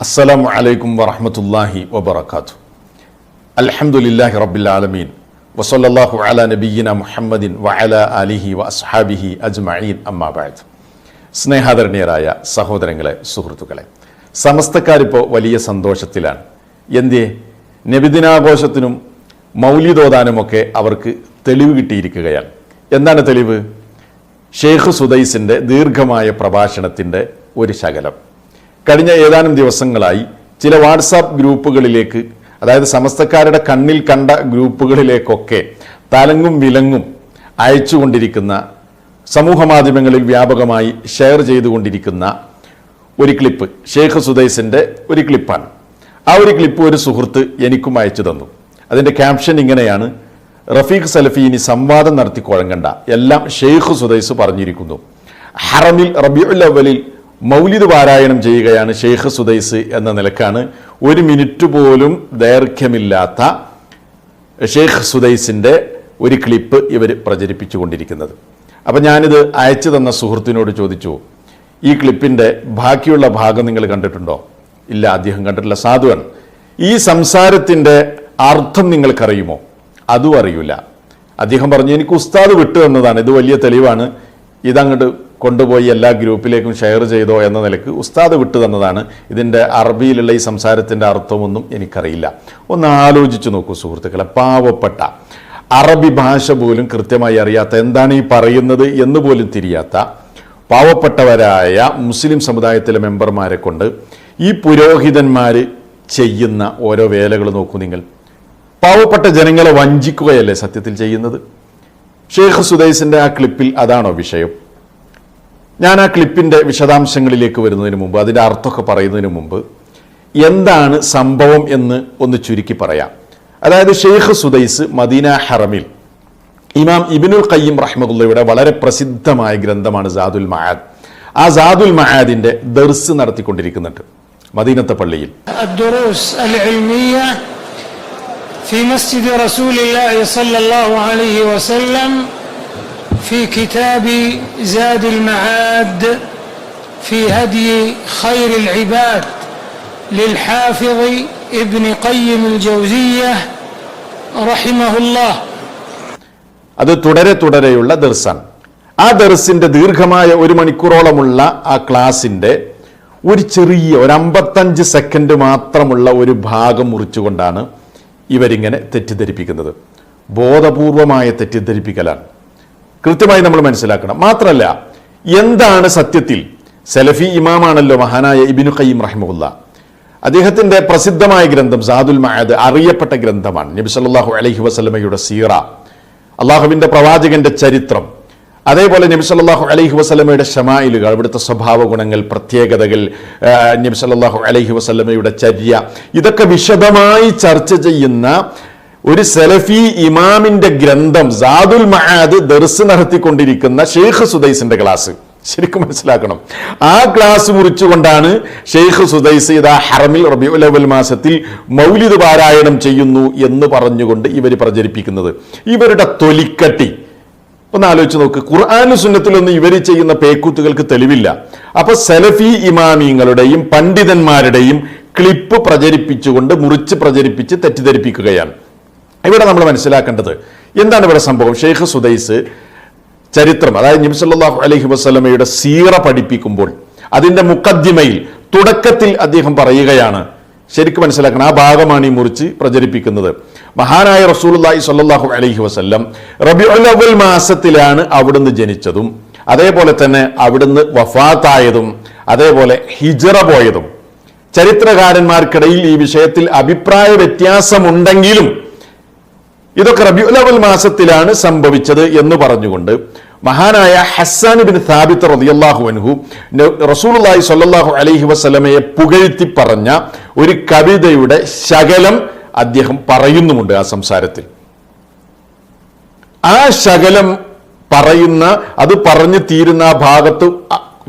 അസ്സലാമു അലൈക്കും വറഹമത്തല്ലാഹി വബർക്കാത്തു റബ്ബിൽ ആലമീൻ. വസല്ലല്ലാഹു അല നബീന മുഹമ്മദിൻ വഅല അലിഹി വ അസ്ഹാബിഹി അജ്മഈൻ. അമ്മാബായത് സ്നേഹാദരണീയരായ സഹോദരങ്ങളെ സുഹൃത്തുക്കളെ സമസ്തക്കാരിപ്പോൾ വലിയ സന്തോഷത്തിലാണ്. എന്തേ നബിദിനാഘോഷത്തിനും മൗലിദോദാനുമൊക്കെ അവർക്ക് തെളിവ് കിട്ടിയിരിക്കുകയാണ്. എന്താണ് തെളിവ്? ഷെയ്ഖ് സുദൈസിന്റെ ദീർഘമായ പ്രഭാഷണത്തിന്റെ ഒരു ശകലം. കഴിഞ്ഞ ഏതാനും ദിവസങ്ങളായി ചില വാട്സാപ്പ് ഗ്രൂപ്പുകളിലേക്ക് അതായത് സമസ്തക്കാരുടെ കണ്ണിൽ കണ്ട ഗ്രൂപ്പുകളിലേക്കൊക്കെ തലങ്ങും വിലങ്ങും അയച്ചുകൊണ്ടിരിക്കുന്ന സമൂഹ മാധ്യമങ്ങളിൽ വ്യാപകമായി ഷെയർ ചെയ്തുകൊണ്ടിരിക്കുന്ന ഒരു ക്ലിപ്പ് ഷെയ്ഖ് സുദൈസിന്റെ ഒരു ക്ലിപ്പാണ്. ആ ഒരു ക്ലിപ്പ് ഒരു സുഹൃത്ത് എനിക്കും അയച്ചു തന്നു. അതിന്റെ ക്യാപ്ഷൻ ഇങ്ങനെയാണ് റഫീഖ് സലഫി ഇനി സംവാദം നടത്തി കുഴങ്ങണ്ട എല്ലാം ഷെയ്ഖ് സുദൈസ് പറഞ്ഞിരിക്കുന്നു. ഹറമിൽ റബിയുൽ അവലിൽ മൗലിദ് പാരായണം ചെയ്യുകയാണ് ഷെയ്ഖ് സുദൈസ് എന്ന നിലക്കാണ്. ഒരു മിനിറ്റ് പോലും ദൈർഘ്യമില്ലാത്ത ഷെയ്ഖ് സുദൈസിന്റെ ഒരു ക്ലിപ്പ് ഇവർ പ്രചരിപ്പിച്ചു കൊണ്ടിരിക്കുന്നത് അപ്പം ഞാനിത് അയച്ചു തന്ന സുഹൃത്തിനോട് ചോദിച്ചു ഈ ക്ലിപ്പിന്റെ ബാക്കിയുള്ള ഭാഗം നിങ്ങൾ കണ്ടിട്ടുണ്ടോ? ഇല്ല അദ്ദേഹം കണ്ടിട്ടില്ല സാധുവാണ്. ഈ സംസാരത്തിന്റെ അർത്ഥം നിങ്ങൾക്കറിയുമോ? അതും അറിയില്ല അദ്ദേഹം പറഞ്ഞു എനിക്ക് ഉസ്താദ് വിട്ടു തന്നതാണ് ഇത് വലിയ തെളിവാണ്. ഇതങ്ങോട്ട് കൊണ്ടുപോയി എല്ലാ ഗ്രൂപ്പിലേക്കും ഷെയർ ചെയ്തോ എന്ന നിലയ്ക്ക് ഉസ്താദ് വിട്ടു തന്നതാണ്. ഇതിന്റെ അറബിയിലുള്ള ഈ സംസാരത്തിന്റെ അർത്ഥമൊന്നും എനിക്കറിയില്ല. ഒന്ന് ആലോചിച്ച് നോക്കൂ സുഹൃത്തുക്കളെ പാവപ്പെട്ട അറബി ഭാഷ പോലും കൃത്യമായി അറിയാത്ത എന്താണ് ഈ പറയുന്നത് എന്ന് പോലും തിരിയാത്ത പാവപ്പെട്ടവരായ മുസ്ലിം സമുദായത്തിലെ മെമ്പർമാരെ കൊണ്ട് ഈ പുരോഹിതന്മാർ ചെയ്യുന്ന ഓരോ വേലകൾ നോക്കൂ നിങ്ങൾ. പാവപ്പെട്ട ജനങ്ങളെ വഞ്ചിക്കുകയല്ലേ സത്യത്തിൽ ചെയ്യുന്നത്? ഷെയ്ഖ് സുദൈസിന്റെ ആ ക്ലിപ്പിൽ അതാണോ വിഷയം? ഞാൻ ആ ക്ലിപ്പിൻ്റെ വിശദാംശങ്ങളിലേക്ക് വരുന്നതിന് മുമ്പ് അതിൻ്റെ അർത്ഥമൊക്കെ പറയുന്നതിന് മുമ്പ് എന്താണ് സംഭവം എന്ന് ഒന്ന് ചുരുക്കി പറയാം അതായത് ഷെയ്ഖ് സുദൈസ് മദീന ഹറമിൽ ഇമാം ഇബിനുൽ ഖയ്യിം റഹ്മദുള്ളയുടെ വളരെ പ്രസിദ്ധമായ ഗ്രന്ഥമാണ് സാദുൽ മഹാദ് ആ സാദുൽ മഹാദിന്റെ ദർസ് നടത്തിക്കൊണ്ടിരിക്കുന്നുണ്ട് മദീനത്തെ പള്ളിയിൽ الدروس العلمية في مسجد رسول الله صلى الله عليه وسلم في كتاب زاد المعاد في هدي خير العباد للحافظ ابن قيم الجوزية رحمه الله അത് തുടരെ തുടരെയുള്ള ദർസാണ് ആ ദർസിന്റെ ദീർഘമായ ഒരു മണിക്കൂറോളമുള്ള ആ ക്ലാസിന്റെ ഒരു ചെറിയ ഒരു അമ്പത്തഞ്ച് സെക്കൻഡ് മാത്രമുള്ള ഒരു ഭാഗം മുറിച്ചുകൊണ്ടാണ് ഇവരിങ്ങനെ തെറ്റിദ്ധരിപ്പിക്കുന്നത് ബോധപൂർവമായ തെറ്റിദ്ധരിപ്പിക്കലാണ് കൃത്യമായി നമ്മൾ മനസ്സിലാക്കണം. മാത്രമല്ല എന്താണ് സത്യത്തിൽ? സലഫി ഇമാമാണല്ലോ മഹാനായ ഇബിനു ഖയ്യിം റഹിമുല്ല അദ്ദേഹത്തിന്റെ പ്രസിദ്ധമായ ഗ്രന്ഥം സാദുൽ മഹാദ് അറിയപ്പെട്ട ഗ്രന്ഥമാണ്. നബി സല്ലാഹു അലഹി വസ്ലമയുടെ സീറ. അള്ളാഹുവിന്റെ പ്രവാചകന്റെ ചരിത്രം. അതേപോലെ നബി സല്ലാഹു അലൈഹി വസ്ലമയുടെ ഷമായിലുകൾ അവിടുത്തെ സ്വഭാവ ഗുണങ്ങൾ പ്രത്യേകതകൾ നബി സല്ലാഹു അലൈഹി വസ്ലമയുടെ ചര്യ ഇതൊക്കെ വിശദമായി ചർച്ച ചെയ്യുന്ന ഒരു സെലഫി ഇമാമിന്റെ ഗ്രന്ഥം സാദുൽ മഹാദ് ദർസ് നടത്തിക്കൊണ്ടിരിക്കുന്ന ഷെയ്ഖ് സുദൈസിന്റെ ക്ലാസ്. ശരിക്കും മനസ്സിലാക്കണം. ആ ക്ലാസ് മുറിച്ചുകൊണ്ടാണ് ഷെയ്ഖ് സുദൈസ് ഇതാ ഹറമിൽ റബിഉലവൽ മാസത്തിൽ മൗലിദ് പാരായണം ചെയ്യുന്നു എന്ന് പറഞ്ഞുകൊണ്ട് ഇവർ പ്രചരിപ്പിക്കുന്നത്. ഇവരുടെ തൊലിക്കട്ടി. ഒന്ന് ആലോചിച്ച് നോക്ക്. ഖുർആാനു സുന്നത്തിലൊന്നും ഇവർ ചെയ്യുന്ന പേക്കൂത്തുകൾക്ക് തെളിവില്ല. അപ്പൊ സെലഫി ഇമാമിങ്ങളുടെയും പണ്ഡിതന്മാരുടെയും ക്ലിപ്പ് പ്രചരിപ്പിച്ചുകൊണ്ട് മുറിച്ച് പ്രചരിപ്പിച്ച് തെറ്റിദ്ധരിപ്പിക്കുകയാണ്. ഇവിടെ നമ്മൾ മനസ്സിലാക്കേണ്ടത് എന്താണ് ഇവിടെ സംഭവം? ഷെയ്ഖ് സുദൈസ് ചരിത്രം അതായത് നിംസല്ലാഹു അലഹി വസ്ലമയുടെ സീറ പഠിപ്പിക്കുമ്പോൾ അതിന്റെ മുക്കദ്ദിമയിൽ തുടക്കത്തിൽ അദ്ദേഹം പറയുകയാണ് ശരിക്കും മനസ്സിലാക്കണം ആ ഭാഗമാണ് ഈ മുറിച്ച് പ്രചരിപ്പിക്കുന്നത്. മഹാനായ റസൂലുള്ളാഹി സല്ലാഹു അലഹി വസ്ല്ലം റബിഉൽ മാസത്തിലാണ് അവിടുന്ന് ജനിച്ചതും അതേപോലെ തന്നെ അവിടുന്ന് വഫാത്തായതും അതേപോലെ ഹിജറ പോയതും. ചരിത്രകാരന്മാർക്കിടയിൽ ഈ വിഷയത്തിൽ അഭിപ്രായ വ്യത്യാസമുണ്ടെങ്കിലും ഇതൊക്കെ റബിയുലവൽ മാസത്തിലാണ് സംഭവിച്ചത് എന്ന് പറഞ്ഞുകൊണ്ട് മഹാനായ ഹസ്സാൻ ബിൻ സാബിത്ത് റതിയല്ലാഹു അൻഹു റസൂലുല്ലാഹി സല്ലാഹു അലൈഹി വസ്ലമയെ പുകഴ്ത്തി പറഞ്ഞ ഒരു കവിതയുടെ ശകലം അദ്ദേഹം പറയുന്നുമുണ്ട് ആ സംസാരത്തിൽ. ആ ശകലം പറയുന്ന അത് പറഞ്ഞു തീരുന്ന ആ ഭാഗത്ത്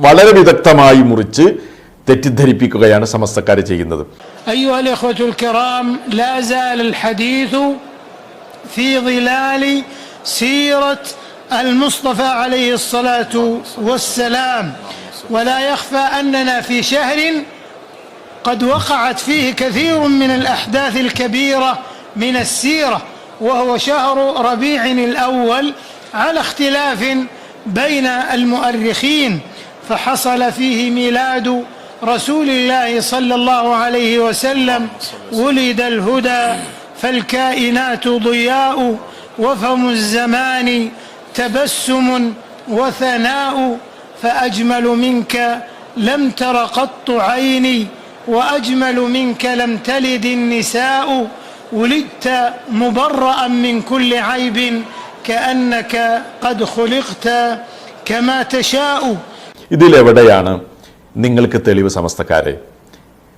വളരെ വിദഗ്ധമായി മുറിച്ച് തെറ്റിദ്ധരിപ്പിക്കുകയാണ് സമസ്തക്കാർ ചെയ്യുന്നത്. في ظلال سيرة المصطفى عليه الصلاة والسلام. ولا يخفى أننا في شهر قد وقعت فيه كثير من الأحداث الكبيرة من السيرة وهو شهر ربيع الأول على اختلاف بين المؤرخين. فحصل فيه ميلاد رسول الله صلى الله عليه وسلم. ولد الهدى. فالكائنات ضياء وفم الزمان تبسم وثناء فاجمل منك لم تر قط عيني واجمل منك لم تلد النساء ولدت مبرأ من كل عيب كأنك قد خلقت كما تشاء ഇതിലെവിടെയാണ് നിങ്ങൾക്ക് തെളിവ് സമസ്തക്കാരെ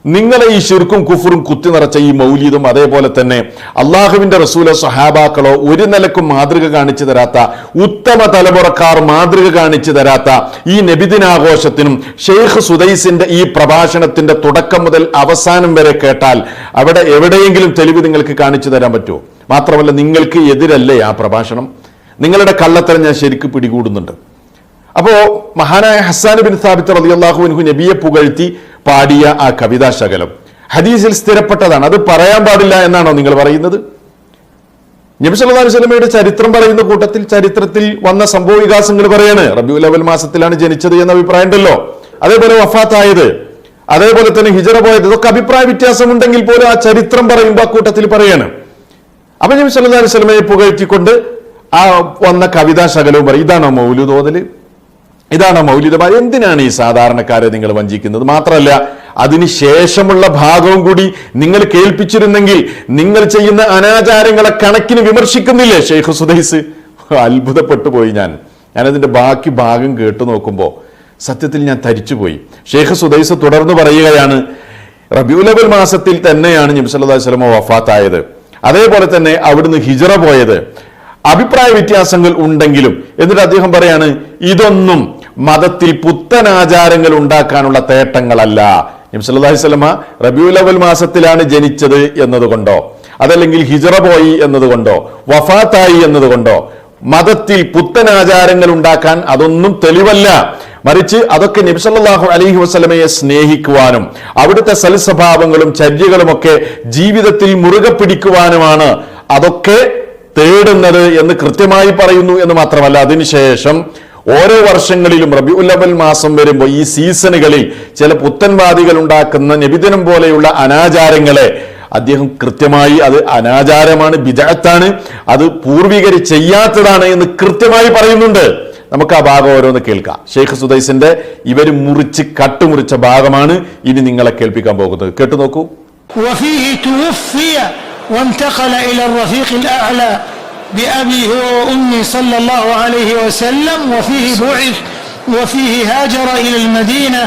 നിങ്ങളെ ഈ ശിർക്കും കുഫറും കുത്തി നിറച്ച ഈ മൗലീദും അതേപോലെ തന്നെ അള്ളാഹുവിന്റെ റസൂല സഹാബാക്കളോ ഒരു നിലക്കും മാതൃക കാണിച്ചു തരാത്ത ഉത്തമ തലമുറക്കാർ മാതൃക കാണിച്ചു തരാത്ത ഈ നബിദിനാഘോഷത്തിനും ഷെയ്ഖ് സുദൈസിന്റെ ഈ പ്രഭാഷണത്തിന്റെ തുടക്കം മുതൽ അവസാനം വരെ കേട്ടാൽ അവിടെ എവിടെയെങ്കിലും തെളിവ് നിങ്ങൾക്ക് കാണിച്ചു തരാൻ പറ്റുമോ? മാത്രമല്ല നിങ്ങൾക്ക് എതിരല്ലേ ആ പ്രഭാഷണം? നിങ്ങളുടെ കള്ളത്തരം ഞാൻ ശരിക്ക് പിടികൂടുന്നുണ്ട്. അപ്പോ മഹാനായ ഹസാൻ ബിൻ സാബിത്ത് റളിയല്ലാഹു അൻഹു നബിയെ പുകഴ്ത്തി പാടിയ ആ കവിതാ ശകലം ഹദീസിൽ സ്ഥിരപ്പെട്ടതാണ്. അത് പറയാൻ പാടില്ല എന്നാണോ നിങ്ങൾ പറയുന്നത്? നബി സല്ലല്ലാഹു അലൈഹി വസല്ലമയുടെ ചരിത്രം പറയുന്ന കൂട്ടത്തിൽ ചരിത്രത്തിൽ വന്ന സംഭവ വികാസങ്ങൾ പറയാണ് റബിയുൽ അവൽ മാസത്തിലാണ് ജനിച്ചത് എന്ന അഭിപ്രായം ഉണ്ടല്ലോ. അതേപോലെ വഫാത്തായത് അതേപോലെ തന്നെ ഹിജറ പോയത് ഇതൊക്കെ അഭിപ്രായ വ്യത്യാസമുണ്ടെങ്കിൽ പോലും ആ ചരിത്രം പറയുമ്പോൾ ആ കൂട്ടത്തിൽ പറയാണ്. അപ്പൊ നബി അലൈഹി പുകഴ്ത്തിക്കൊണ്ട് ആ വന്ന കവിതാ ശകലവും പറയും. ഇതാണോ മൗലു ഓതൽ? ഇതാണോ മൗലികമായി എന്തിനാണ് ഈ സാധാരണക്കാരെ നിങ്ങൾ വഞ്ചിക്കുന്നത്? മാത്രമല്ല അതിന് ശേഷമുള്ള ഭാഗവും കൂടി നിങ്ങൾ കേൾപ്പിച്ചിരുന്നെങ്കിൽ നിങ്ങൾ ചെയ്യുന്ന അനാചാരങ്ങളെ കണക്കിന് വിമർശിക്കുന്നില്ലേ ഷെയ്ഖ് സുദൈസ്? അത്ഭുതപ്പെട്ടു പോയി ഞാൻ. ഞാനതിന്റെ ബാക്കി ഭാഗം കേട്ടു നോക്കുമ്പോൾ സത്യത്തിൽ ഞാൻ തരിച്ചുപോയി. ഷെയ്ഖ് സുദൈസ് തുടർന്ന് പറയുകയാണ് റബിയുലബൽ മാസത്തിൽ തന്നെയാണ് നബി സല്ലല്ലാഹു അലൈഹി വസല്ലം വഫാത്തായത്. അതേപോലെ തന്നെ അവിടുന്ന് ഹിജറ പോയത്. അഭിപ്രായ വ്യത്യാസങ്ങൾ ഉണ്ടെങ്കിലും എന്നിട്ട് അദ്ദേഹം പറയാണ് ഇതൊന്നും മതത്തിൽ പുത്തൻ ആചാരങ്ങൾ ഉണ്ടാക്കാനുള്ള തേട്ടങ്ങളല്ല. അലൈഹി വസല്ലമ റബിയുൽ അവൽ മാസത്തിലാണ് ജനിച്ചത് എന്നതുകൊണ്ടോ അതല്ലെങ്കിൽ ഹിജറ പോയി എന്നതുകൊണ്ടോ വഫാത്തായി എന്നതുകൊണ്ടോ മതത്തിൽ പുത്തൻ ആചാരങ്ങൾ ഉണ്ടാക്കാൻ അതൊന്നും തെളിവല്ല. മറിച്ച് അതൊക്കെ നബി അലഹി വസ്ലമയെ സ്നേഹിക്കുവാനും അവിടുത്തെ സൽസ്വഭാവങ്ങളും ചര്യകളുമൊക്കെ ജീവിതത്തിൽ മുറുകെ പിടിക്കുവാനുമാണ് അതൊക്കെ തേടുന്നത് എന്ന് കൃത്യമായി പറയുന്നു എന്ന് മാത്രമല്ല. അതിനുശേഷം ഓരോ വർഷങ്ങളിലും റബിഉൽ അവൽ മാസം വരുമ്പോൾ ഈ സീസണുകളിൽ ചില പുത്തൻവാദികൾ ഉണ്ടാക്കുന്ന നബിദിനം പോലെയുള്ള അനാചാരങ്ങളെ അദ്ദേഹം കൃത്യമായി അത് അനാചാരമാണ് ബിജാത്താണ് അത് പൂർവികർ ചെയ്യാത്തതാണ് എന്ന് കൃത്യമായി പറയുന്നുണ്ട്. നമുക്ക് ആ ഭാഗം ഓരോന്ന് കേൾക്കാം. ഷെയ്ഖ് സുദൈസിന്റെ ഇവർ മുറിച്ച് കട്ടുമുറിച്ച ഭാഗമാണ് ഇനി നിങ്ങളെ കേൾപ്പിക്കാൻ പോകുന്നത്. കേട്ടു നോക്കൂ. وفيه توفي وانتقل إلى الرفيق الأعلى بأبي هو وأمي صلى الله عليه وسلم وفيه بعث وفيه هاجر إلى المدينة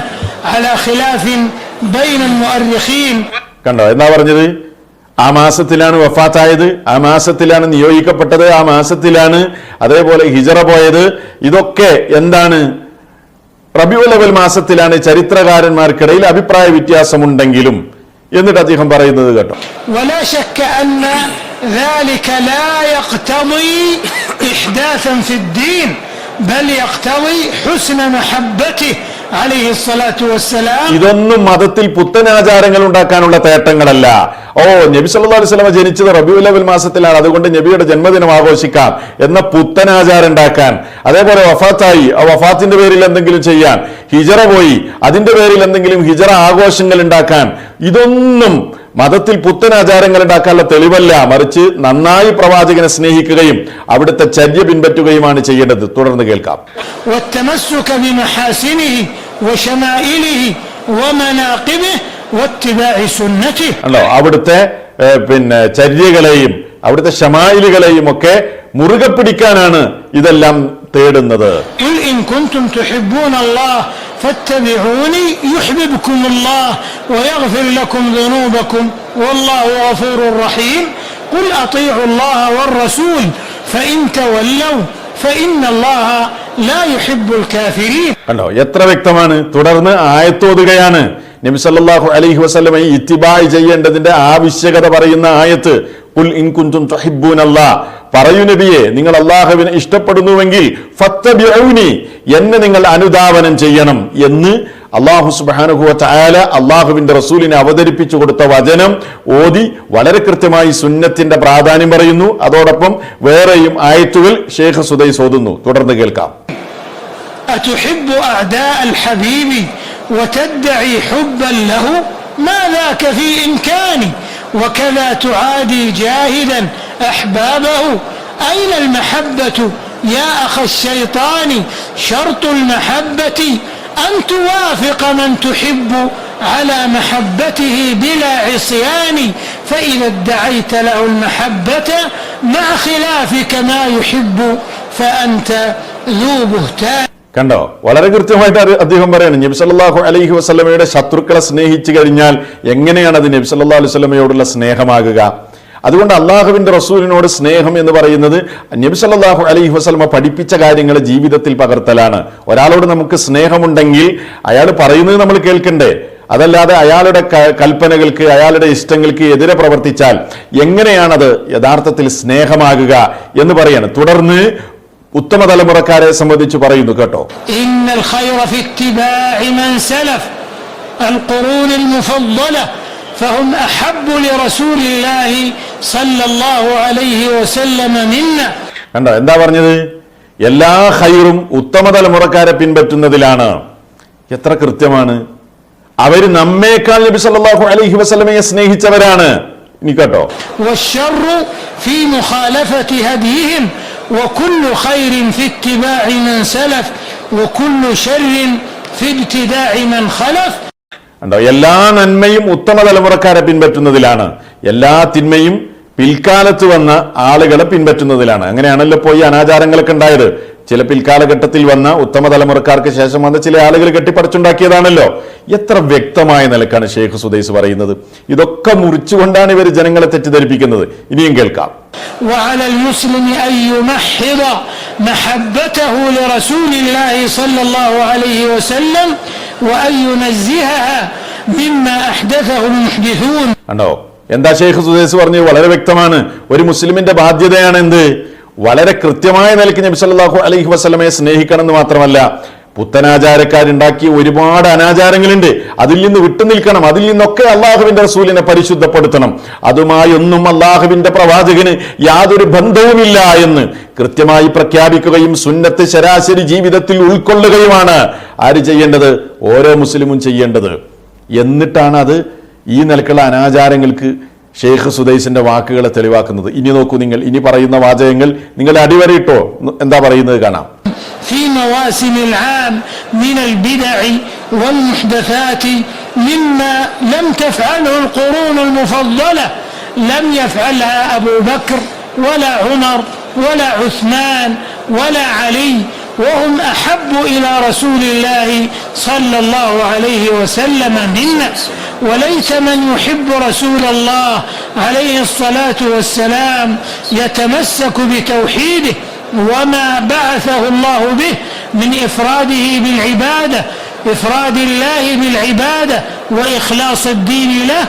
على خلاف بين المؤرخين കണ്ടോ എന്നാ പറഞ്ഞത് ആ മാസത്തിലാണ് വഫാത്തായത് ആ മാസത്തിലാണ് നിയോഗിക്കപ്പെട്ടത് ആ മാസത്തിലാണ് അതേപോലെ ഹിജറ പോയത് ഇതൊക്കെ എന്താണ് റബിയുൽ അവൽ മാസത്തിലാണ് ചരിത്രകാരന്മാർക്കിടയിൽ അഭിപ്രായ വ്യത്യാസമുണ്ടെങ്കിലും എന്നിട്ട് അദ്ദേഹം പറയുന്നത് കേട്ടോ ولا شك أن ذلك لا يقتضي إحداثا في الدين بل يقتضي حسن محبته عليه الصلاة والسلام ഇതൊന്നും മതത്തിൽ പുത്തൻ ആചാരങ്ങൾ ഉണ്ടാക്കാനുള്ള തേട്ടങ്ങളല്ല ഓ നബി സല്ലല്ലാഹു അലൈഹി വസല്ലമ ജനിച്ചത് റബിയുൽ അവൽ മാസത്തിലാണ് അതുകൊണ്ട് നബിയുടെ ജന്മദിനം ആഘോഷിക്കാം എന്ന പുത്തൻ ആചാരം ഉണ്ടാക്കാൻ അതേപോലെ വഫാത്തായി ആ വഫാത്തിന്റെ പേരിൽ എന്തെങ്കിലും ചെയ്യാൻ ഹിജറ പോയി അതിന്റെ പേരിൽ എന്തെങ്കിലും ഹിജറ ആഘോഷങ്ങൾ ഉണ്ടാക്കാൻ ഇതൊന്നും മതത്തിൽ പുത്തൻ ആചാരങ്ങൾ ഉണ്ടാക്കാനുള്ള തെളിവല്ല. മറിച്ച് നന്നായി പ്രവാചകനെ സ്നേഹിക്കുകയും അവിടുത്തെ ചര്യ പിൻപറ്റുകയുമാണ് ചെയ്യേണ്ടത്. തുടർന്ന് കേൾക്കാം. അല്ലോ അവിടുത്തെ പിന്നെ ചര്യകളെയും അവിടുത്തെ ഷമായിലുകളെയും ഒക്കെ മുറുകെ പിടിക്കാനാണ് ഇതെല്ലാം തേടുന്നത്. ഇൻ കുൻതും അല്ലാഹ് فاتبعوني يحببكم الله ويغفر لكم ذنوبكم والله غفور رحيم قل أطيعوا الله والرسول فإن تولوا فإن الله لا يحب الكافرين കണ്ടോ എത്ര വ്യക്തമാണ് തുടർന്ന് ആയത്തോതുകയാണ് നബി സല്ലല്ലാഹു അലൈഹി വസല്ലമ ഈ ഇത്തിബായ് ചെയ്യേണ്ടതിന്റെ ആവശ്യകത പറയുന്ന ആയത്ത് കുൽ ഇൻ കുൻതും തുഹിബ്ബൂനല്ലാ പറയൂ നബിയെ നിങ്ങൾ അള്ളാഹുവിനെ ഇഷ്ടപ്പെടുന്നുവെങ്കിൽ ഫത്തബിഊനി എന്നെ നിങ്ങൾ അനുധാവനം ചെയ്യണം എന്ന് അള്ളാഹു സുബാനുഹുവ ചായാല അള്ളാഹുവിന്റെ റസൂലിനെ അവതരിപ്പിച്ചു കൊടുത്ത വചനം ഓതി വളരെ കൃത്യമായി സുന്നത്തിന്റെ പ്രാധാന്യം പറയുന്നു അതോടൊപ്പം വേറെയും ആയത്തുകൾ ഷേഖ് സുദൈസ് ഓതുന്നു തുടർന്ന് കേൾക്കാം أتحب أعداء الحبيب وتدعي حبا له ما ذاك في إمكاني وكذا تعادي جاهدا أحبابه أين المحبة يا أخ الشيطان شرط المحبة أن توافق من تحب على محبته بلا عصيان فإذا ادعيت له المحبة مع خلافك ما يحب فأنت ذو بهتان കണ്ടോ വളരെ കൃത്യമായിട്ട് അറി- അദ്ദേഹം പറയാണ് നബി സല്ലല്ലാഹു അലൈഹി വസല്ലമയുടെ ശത്രുക്കളെ സ്നേഹിച്ചു കഴിഞ്ഞാൽ എങ്ങനെയാണ് അത് നബി സല്ലല്ലാഹു അലൈഹി വസല്ലമയോടുള്ള സ്നേഹമാകുക അതുകൊണ്ട് അള്ളാഹുവിന്റെ റസൂലിനോട് സ്നേഹം എന്ന് പറയുന്നത് നബി സല്ലല്ലാഹു അലൈഹി വസല്ലമ പഠിപ്പിച്ച കാര്യങ്ങൾ ജീവിതത്തിൽ പകർത്തലാണ് ഒരാളോട് നമുക്ക് സ്നേഹമുണ്ടെങ്കിൽ അയാൾ പറയുന്നത് നമ്മൾ കേൾക്കണ്ടേ അതല്ലാതെ അയാളുടെ ക- കൽപ്പനകൾക്ക് അയാളുടെ ഇഷ്ടങ്ങൾക്ക് എതിരെ പ്രവർത്തിച്ചാൽ എങ്ങനെയാണത് യഥാർത്ഥത്തിൽ സ്നേഹമാകുക എന്ന് പറയാണ് തുടർന്ന് ഉത്തമ തലമുറക്കാരെ സംബന്ധിച്ച് പറയുന്നു കേട്ടോ إن الخير في اتباع من سلف القرون المفضلة فهم أحب لرسول الله കണ്ടോ എന്താ പറഞ്ഞത്? എല്ലാ ഹൈറും ഉത്തമ തലമുറക്കാരെ പിൻപറ്റുന്നതിലാണ്. എത്ര കൃത്യമാണ്. അവർ നമ്മേക്കാൾ നബി സല്ലാഹു അലൈഹി വസ്ലമയെ സ്നേഹിച്ചവരാണ്. ഇനി കേട്ടോ. എല്ലാ നന്മയും ഉത്തമ തലമുറക്കാരെ പിൻപറ്റുന്നതിലാണ്. എല്ലാ തിന്മയും പിൽക്കാലത്ത് വന്ന ആളുകളെ പിൻപറ്റുന്നതിലാണ് അങ്ങനെയാണല്ലോ ഇപ്പോൾ ഈ അനാചാരങ്ങളൊക്കെ ഉണ്ടായത് ചില പിൽക്കാലഘട്ടത്തിൽ വന്ന ഉത്തമ തലമുറക്കാർക്ക് ശേഷം വന്ന ചില ആളുകൾ കെട്ടിപ്പറിച്ചുണ്ടാക്കിയതാണല്ലോ എത്ര വ്യക്തമായ നിലക്കാണ് ഷെയ്ഖ് സുദൈസ് പറയുന്നത് ഇതൊക്കെ മുറിച്ചുകൊണ്ടാണ് ഇവർ ജനങ്ങളെ തെറ്റിദ്ധരിപ്പിക്കുന്നത് ഇനിയും കേൾക്കാം وعلى المسلم أن يمحض محبته لرسول الله صلى الله عليه وسلم وأن ينزهها مما أحدثه المحدثون കണ്ടോ എന്താ ഷെയ്ഖ് സുദൈസ് പറഞ്ഞത് വളരെ വ്യക്തമാണ്. ഒരു മുസ്ലിമിന്റെ ബാധ്യതയാണ് എന്ത്? വളരെ കൃത്യമായ നിലയ്ക്ക് നബി സല്ലാഹു അലൈഹി വസല്ലമയെ സ്നേഹിക്കണം എന്ന് മാത്രമല്ല പുത്തനാചാരക്കാരുണ്ടാക്കിയ ഒരുപാട് അനാചാരങ്ങളുണ്ട്. അതിൽ നിന്ന് വിട്ടുനിൽക്കണം അതിൽ നിന്നൊക്കെ അള്ളാഹുവിന്റെ റസൂലിനെ പരിശുദ്ധപ്പെടുത്തണം. അതുമായി ഒന്നും അള്ളാഹുവിന്റെ പ്രവാചകന് യാതൊരു ബന്ധവുമില്ല എന്ന് കൃത്യമായി പ്രഖ്യാപിക്കുകയും സുന്നത്ത് ശരാശരി ജീവിതത്തിൽ ഉൾക്കൊള്ളുകയുമാണ് ആര് ചെയ്യേണ്ടത്? ഓരോ മുസ്ലിമും ചെയ്യേണ്ടത്. എന്നിട്ടാണ് അത് ഈ നിലക്കുള്ള അനാചാരങ്ങൾക്ക് ഷെയ്ഖ് സുദൈസിന്റെ വാക്കുകളെ തെളിവാക്കുന്നത് ഇനി നോക്കൂ നിങ്ങൾ ഇനി പറയുന്ന വാചകങ്ങൾ നിങ്ങൾ അടിവരയിട്ടോ എന്താ പറയുന്നത് കാണാം في مواسم العام من البدع والمحدثات مما لم تفعله القرون المفضلة لم يفعلها أبو بكر ولا عمر ولا عثمان ولا علي وهم أحب إلى رسول الله صلى الله عليه وسلم منا وليس من يحب رسول الله عليه الصلاة والسلام يتمسك بتوحيده وما بعثه الله به من إفراده بالعبادة إفراد الله بالعبادة وإخلاص الدين له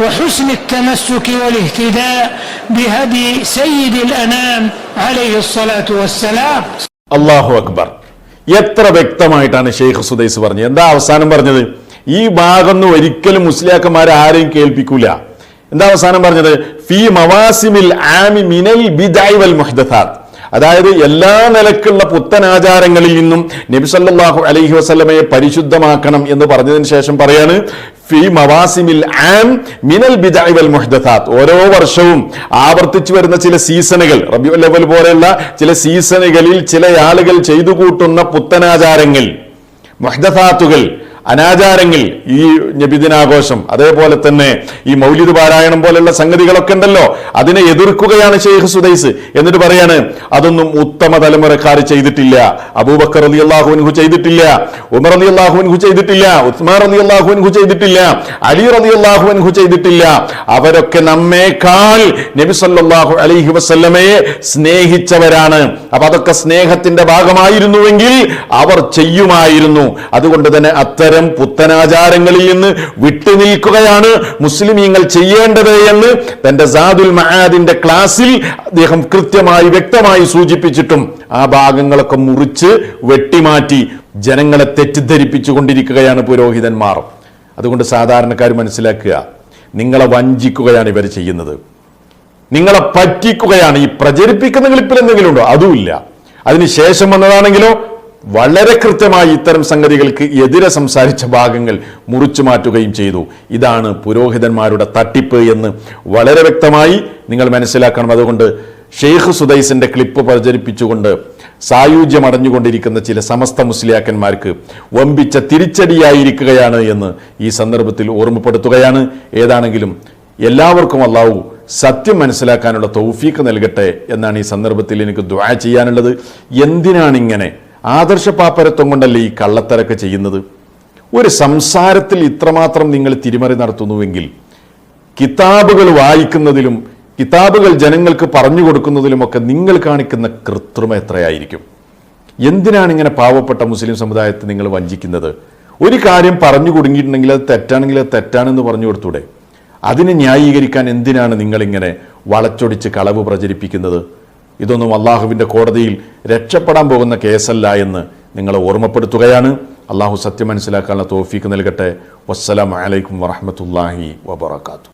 وحسن التمسك والاهتداء بهدي سيد الأنام عليه الصلاة والسلام അള്ളാഹു അക്ബർ എത്ര വ്യക്തമായിട്ടാണ് ഷെയ്ഖ് സുദൈസ് പറഞ്ഞത് എന്താ അവസാനം പറഞ്ഞത് ഈ ഭാഗമൊന്നും ഒരിക്കലും മുസ്ലിയാക്കന്മാരെ ആരെയും കേൾപ്പിക്കൂല. എന്താ അവസാനം പറഞ്ഞത്? ഫി മവാസിമിൽ ആമി മിനൽ ബിദായ് വൽ അതായത് എല്ലാ നിലക്കുള്ള പുത്തൻ ആചാരങ്ങളിൽ നിന്നും നബി സല്ലല്ലാഹു അലൈഹി വസല്ലമയെ പരിശുദ്ധമാക്കണം എന്ന് പറഞ്ഞതിന് ശേഷം പറയാണ് ഫി മവാസിമിൽ ആം മിനൽ ബിദായ് വൽ ഓരോ വർഷവും ആവർത്തിച്ചു വരുന്ന ചില സീസണുകൾ റബിയുൽ അവൽ പോലെയുള്ള ചില സീസണുകളിൽ ചില ആളുകൾ ചെയ്തു കൂട്ടുന്ന പുത്തനാചാരങ്ങൾ മുഹ്ദഥാത്തുകൾ അനാചാരങ്ങൾ ഈ നബിദിനാഘോഷം അതേപോലെ തന്നെ ഈ മൗലിദ് പാരായണം പോലെയുള്ള സംഗതികളൊക്കെ ഉണ്ടല്ലോ അതിനെ എതിർക്കുകയാണ് ഷെയ്ഖ് സുദൈസ്. എന്നിട്ട് പറയാണ് അതൊന്നും ഉത്തമ തലമുറക്കാർ ചെയ്തിട്ടില്ല. അബൂബക്കർ അലി അള്ളാഹുവിൻഹു ചെയ്തിട്ടില്ല. ഉമർ അലി അള്ളാഹുവിൻഹു ചെയ്തിട്ടില്ല. ഉസ്മാൻ അലി അള്ളാഹുവിൻഹു ചെയ്തിട്ടില്ല. അലി റലി അള്ളാഹുവിൻഹു ചെയ്തിട്ടില്ല. അവരൊക്കെ നമ്മേക്കാൾ നബി സല്ലല്ലാഹു അലൈഹി വസല്ലമയെ സ്നേഹിച്ചവരാണ്. അപ്പൊ അതൊക്കെ സ്നേഹത്തിന്റെ ഭാഗമായിരുന്നുവെങ്കിൽ അവർ ചെയ്യുമായിരുന്നു. അതുകൊണ്ട് തന്നെ അത്തരം പുത്തനാചാരങ്ങളിൽ നിന്ന് വിട്ടുനിൽക്കുകയാണ് മുസ്ലിമീങ്ങൾ ചെയ്യേണ്ടത് എന്ന് തന്റെ സാദുൽ മഹാദിന്റെ ക്ലാസ്സിൽ അദ്ദേഹം കൃത്യമായി വ്യക്തമായി സൂചിപ്പിച്ചിട്ടും ആ ഭാഗങ്ങളൊക്കെ മുറിച്ച് വെട്ടിമാറ്റി ജനങ്ങളെ തെറ്റിദ്ധരിപ്പിച്ചു കൊണ്ടിരിക്കുകയാണ് പുരോഹിതന്മാർ. അതുകൊണ്ട് സാധാരണക്കാർ മനസ്സിലാക്കുക നിങ്ങളെ വഞ്ചിക്കുകയാണ് ഇവർ ചെയ്യുന്നത്. നിങ്ങളെ പറ്റിക്കുകയാണ് ഈ പ്രചരിപ്പിക്കുന്ന ക്ലിപ്പിൽ എന്തെങ്കിലും ഉണ്ടോ? അതുമില്ല. അതിനുശേഷം വന്നതാണെങ്കിലോ വളരെ കൃത്യമായി ഇത്തരം സംഗതികൾക്ക് എതിരെ സംസാരിച്ച ഭാഗങ്ങൾ മുറിച്ചു മാറ്റുകയും ചെയ്തു. ഇതാണ് പുരോഹിതന്മാരുടെ തട്ടിപ്പ് എന്ന് വളരെ വ്യക്തമായി നിങ്ങൾ മനസ്സിലാക്കണം. അതുകൊണ്ട് ഷെയ്ഖ് സുദൈസിന്റെ ക്ലിപ്പ് പ്രചരിപ്പിച്ചുകൊണ്ട് സായുജ്യം അടഞ്ഞുകൊണ്ടിരിക്കുന്ന ചില സമസ്ത മുസ്ലിയാക്കന്മാർക്ക് വമ്പിച്ച തിരിച്ചടിയായിരിക്കുകയാണ് എന്ന് ഈ സന്ദർഭത്തിൽ ഓർമ്മപ്പെടുത്തുകയാണ്. ഏതാണെങ്കിലും എല്ലാവർക്കും അള്ളാവു സത്യം മനസ്സിലാക്കാനുള്ള തൗഫീക്ക് നൽകട്ടെ എന്നാണ് ഈ സന്ദർഭത്തിൽ എനിക്ക് ദ്വാ ചെയ്യാനുള്ളത്. എന്തിനാണ് ഇങ്ങനെ ആദർശ പാപ്പരത്വം കൊണ്ടല്ലേ ഈ കള്ളത്തരക്ക് ചെയ്യുന്നത്? ഒരു സംസാരത്തിൽ ഇത്രമാത്രം നിങ്ങൾ തിരിമറി നടത്തുന്നുവെങ്കിൽ കിതാബുകൾ വായിക്കുന്നതിലും കിതാബുകൾ ജനങ്ങൾക്ക് പറഞ്ഞു കൊടുക്കുന്നതിലുമൊക്കെ നിങ്ങൾ കാണിക്കുന്ന കൃത്രിമ എത്രയായിരിക്കും? എന്തിനാണ് ഇങ്ങനെ പാവപ്പെട്ട മുസ്ലിം സമുദായത്തെ നിങ്ങൾ വഞ്ചിക്കുന്നത്? ഒരു കാര്യം പറഞ്ഞു കൊടുങ്ങിയിട്ടുണ്ടെങ്കിൽ അത് തെറ്റാണെങ്കിൽ അത് തെറ്റാണെന്ന് പറഞ്ഞു കൊടുത്തൂടെ? അതിനെ ന്യായീകരിക്കാൻ എന്തിനാണ് നിങ്ങളിങ്ങനെ വളച്ചൊടിച്ച് കളവ് പ്രചരിപ്പിക്കുന്നത്? ഇതൊന്നും അള്ളാഹുവിന്റെ കോടതിയിൽ രക്ഷപ്പെടാൻ പോകുന്ന കേസല്ല എന്ന് നിങ്ങളെ ഓർമ്മപ്പെടുത്തുകയാണ്. അള്ളാഹു സത്യം മനസ്സിലാക്കാനുള്ള തോഫീക്ക് നൽകട്ടെ. വസ്സലാം അലൈക്കും വറഹമത്തല്ലാഹി വബർക്കാത്തു